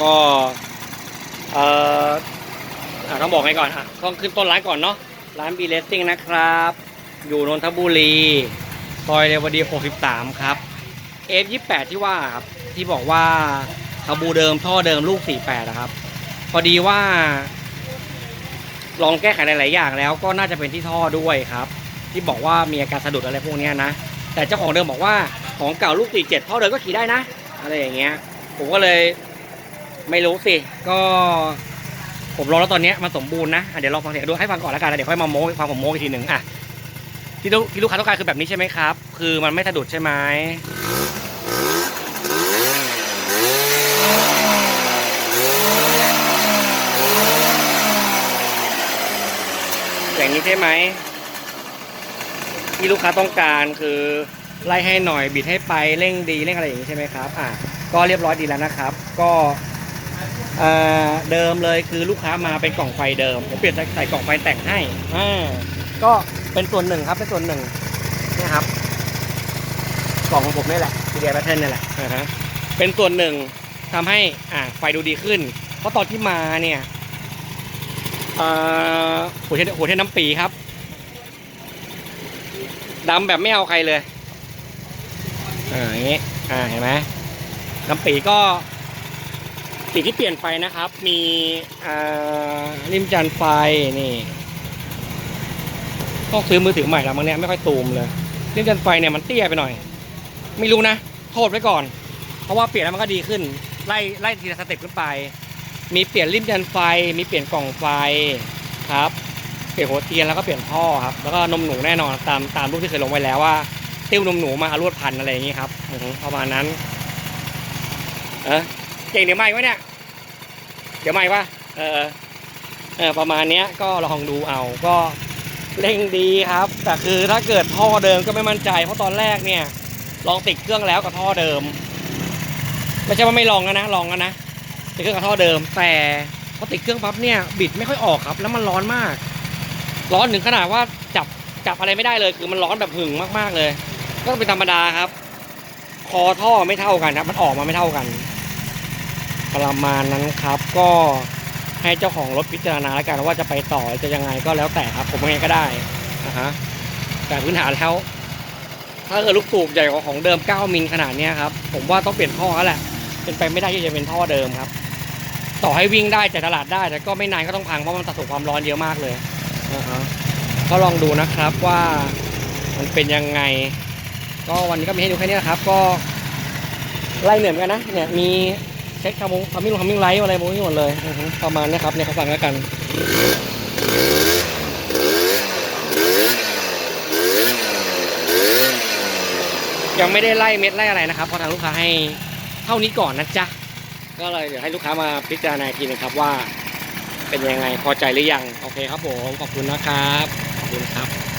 ก็เอ่ออะต้องบอกไงก่อนอะต้องขึ้นต้นร้านก่อนเนาะร้านบีเลสซิ่งนะครับ อยู่นนทบุรีซอยเรวดี 63 ครับ F28 ที่ว่าครับที่บอกว่าคาบูเดิมท่อเดิมลูก 48นะครับ พอดีว่า ลองแก้ไขหลาย ๆ อย่างแล้วก็น่าจะเป็นที่ท่อด้วยครับ ที่บอกว่ามีอาการสะดุดอะไรพวกนี้นะ แต่เจ้าของเดิมบอกว่าของเก่าลูก 47 ท่อเดิมก็ขี่ได้นะ อะไรอย่างเงี้ย ผมก็เลยไม่รู้สิ ก็ผมรอแล้วตอนนี้มันสมบูรณ์นะอะเดี๋ยวลองฟังเสียงดูให้ฟังก่อนแล้วกันเดี๋ยวค่อยมาโม้ฟังผมโม้อีกทีหนึ่งอะที่ลูกที่ลูกค้าต้องการคือแบบนี้ใช่ไหมครับ คือมันไม่สะดุดใช่ไหมอย่างนี้ใช่ไหมที่ลูกค้าต้องการคือไล่ให้หน่อยบิดให้ไปเร่งดีเร่งอะไรอย่างนี้ใช่ไหมครับ อะ ก็เรียบร้อยดีแล้วนะครับ ก็เดิมเลยคือลูกค้ามาเป็นกล่องไฟเดิมผมเปลี่ยนใส่กล่องไฟแต่งให้อ่าก็เป็นส่วนหนึ่งครับเป็นส่วนหนึ่งนะครับ กล่องของผมนี่แหละทีเดียแพทเทิร์นนี่แหละอ่าฮะเป็นส่วนหนึ่งทำให้อ่าไฟดูดีขึ้น เพราะตอนที่มาเนี่ยเอ่อหัวเทียนหัวเทียนน้ำปีครับดำแบบไม่เอาใครเลยอ่าอย่างงี้อ่าเห็นไหม น้ำปีก็สีที่เปลี่ยนไปนะครับ มีริมจันไฟนี่ต้องซื้อมือถือใหม่แล้วมั้งเนี่ยไม่ค่อยตูมเลยริมจันไฟเนี่ยมันเตี้ยไปหน่อย ไม่รู้นะ โทษไว้ก่อน เพราะว่าเปลี่ยนแล้วมันก็ดีขึ้น ไล่ไล่ทีละสเต็ปขึ้นไป มีเปลี่ยนริมยันไฟ มีเปลี่ยนกล่องไฟครับ เปลี่ยนหัวเทียนแล้วก็เปลี่ยนท่อครับ แล้วก็นมหนูแน่นอนตามตามรูปที่เคยลงไว้แล้วว่า ติ้วนมหนูมาอาลวดพันอะไรอย่างงี้ครับประมาณนั้น เออเก่งเดี๋ยวไม่วะเนี่ย เดี๋ยวไม่วะเออเออประมาณเนี้ยก็ลองดูเอาก็เร่งดีครับ แต่คือถ้าเกิดท่อเดิมก็ไม่มั่นใจ เพราะตอนแรกเนี่ย ลองติดเครื่องแล้วกับท่อเดิม ไม่ใช่ว่าไม่ลองนะนะลองแล้วนะติดเครื่องกับท่อเดิม แต่พอติดเครื่องปั๊บเนี่ยบิดไม่ค่อยออกครับ แล้วมันร้อนมาก ร้อนถึงขนาดว่าจับจับอะไรไม่ได้เลย คือมันร้อนแบบหึงมากๆเลย ก็เป็นธรรมดาครับ คอท่อไม่เท่ากันครับ มันออกมาไม่เท่ากัน ประมาณนั้นครับ ก็ให้เจ้าของรถพิจารณาแล้วกันว่าจะไปต่อจะยังไงก็แล้วแต่ครับ ผมว่าไงก็ได้นะฮะแต่พื้นฐานแล้วถ้าเกิดลูกสูบใหญ่กว่าของเดิม 9 มิลขนาดเนี้ยครับ ผมว่าต้องเปลี่ยนท่อแล้วแหละ เป็นไปไม่ได้ที่จะเป็นท่อเดิมครับ ต่อให้วิ่งได้จ่ตลาดได้ แต่ก็ไม่นานก็ต้องพังเพราะมันสะสมความร้อนเยอะมากเลยนะฮะก็ลองดูนะครับว่ามันเป็นยังไง ก็วันนี้ก็มีให้ดูแค่นี้นะครับ ก็ไล่เหนื่อยเหมือนกันนะ เนี่ยมี เช็คทำมงทำมิ่งทำมิ่งไลท์อะไรพวกนี้หมดเลยประมาณนี้ครับเนี่ยเขาฟังแล้วกันยังไม่ได้ไล่เม็ดไล่อะไรนะครับเพราะทางลูกค้าให้เท่านี้ก่อนนะจ๊ะก็เลยเดี๋ยวให้ลูกค้ามาพิจารณาทีนะครับว่า เป็นยังไงพอใจหรือยัง โอเคครับผม ขอบคุณนะครับ ขอบคุณครับ